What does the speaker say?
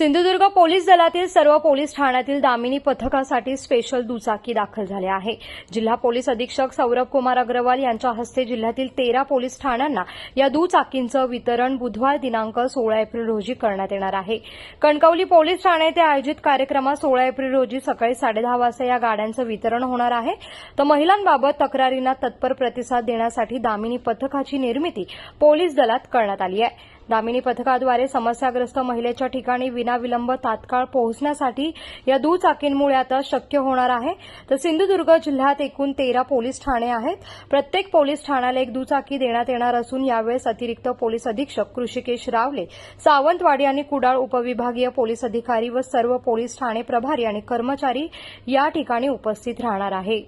Sindhudurg police दलातील सर्व police ठाण्यातील दामिनी पथकासाठी स्पेशल दुचाकी दाखल झाल्या आहे. जिल्हा पोलीस अधीक्षक सौरभ कुमार अग्रवाल यांच्या हस्ते जिल्ह्यातील तेरा पोलीस ठाण्यांना या दुचाकींचं वितरण बुधवार दिनांक सोळा एप्रिल रोजी करण्यात येणार आहे. कणकवली पोलीस ठाणे येथे आयोजित कार्यक्रमात सोळा एप्रिल रोजी सकाळी साडेदहा वाजता या गाड्यांचं वितरण होणार आहे. तर महिलांबाबत तक्रारींना तत्पर प्रतिसाद देण्यासाठी दामिनी पथकाची निर्मिती पोलीस दलात करण्यात आली आहे. दामिनी पथकाद्वारे समस्याग्रस्त महिलेच्या ठिकाणी विनाविलंब तात्काळ पोहोचण्यासाठी या दुचाकींमुळे आता शक्य होणार आहे. तर सिंधुदुर्ग जिल्ह्यात एकूण तेरा पोलीस ठाणे आहेत. प्रत्येक पोलीस ठाण्याला एक दुचाकी देण्यात येणार असून यावेळेस अतिरिक्त पोलीस अधीक्षक कृषिकेश रावले सावंतवाडी आणि कुडाळ उपविभागीय पोलीस अधिकारी व सर्व पोलीस ठाणे प्रभारी आणि कर्मचारी या ठिकाणी उपस्थित राहणार आहे.